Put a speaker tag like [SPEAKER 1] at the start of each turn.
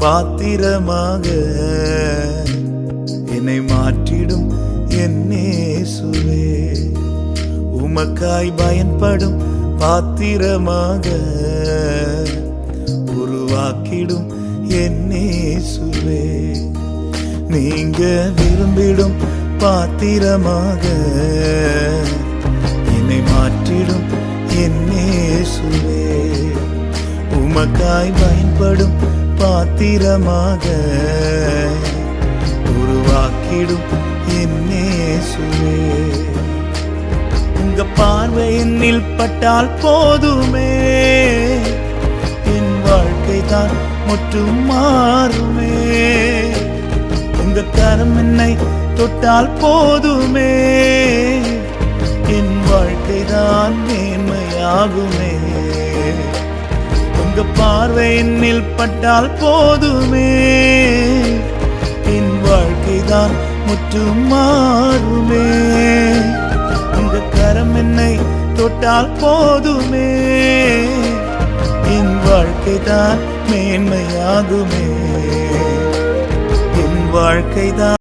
[SPEAKER 1] பாத்திரமாக என்னை மாற்றிடும் என்னேசுவே உமக்காய் பயன்படும் பாத்திரமாக உருவாக்கிடும் என்னே சுவே நீங்க விரும்பிடும் பாத்திரமாக என்னை மாற்றிடும் என்னே சுவே உமக்காய் பயன்படும் பாத்திரமாக உருவாக்கிடும் என்னேசுவே உங்க பார்வை என்னில் பட்டால் போதுமே. என் வாழ்க்கை தான் முற்றும் மாறுமே. உங்க கரம் என்னை தொட்டால் போதுமே. என் வாழ்க்கை தான் மேன்மையாகுமே உங்க பார்வை என்னில் பட்டால் போதுமே. என் வாழ்க்கைதான் முற்றும் மாறுமே. உங்க கரம் என்னை தொட்டால் போதுமே. என் வாழ்க்கைதான் மேன்மையாகுமே. என் வாழ்க்கைதான்